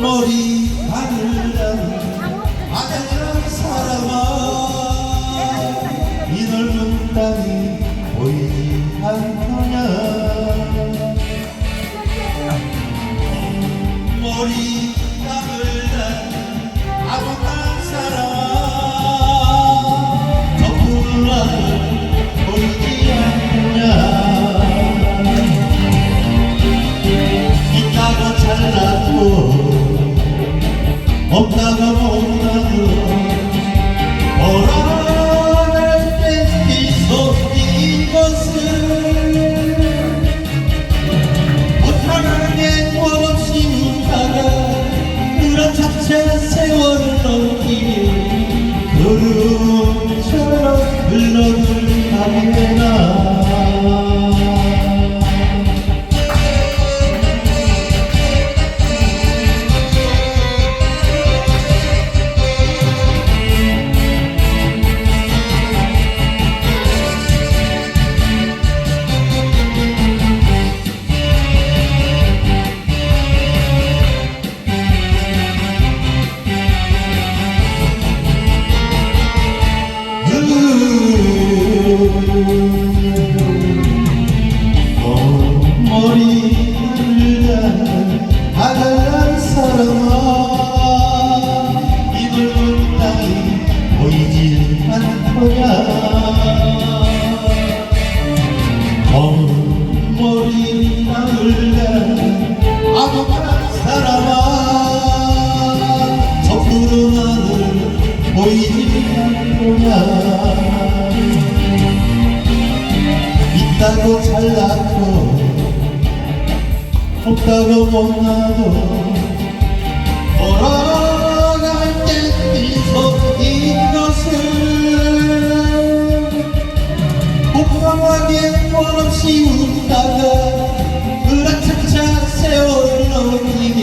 머리 하늘은 하늘은 머 없다고 못나도 돌아갈 때 미소인 것을 복잡하게 원없이 웃다가 으라차차 세월 넘기며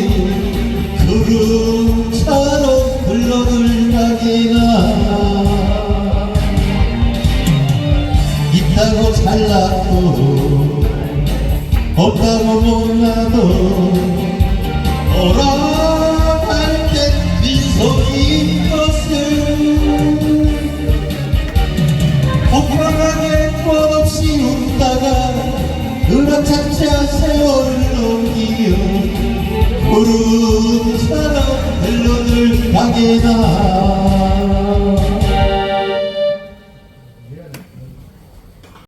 구름처럼 흘러들가기나 있다고 잘났고 없다고 못나도 돌아갈 때 미소인 것을 복잡하게 꼴없이 웃다가 으라차차 세월을 넘기며 구름처럼 흘러들 가게 나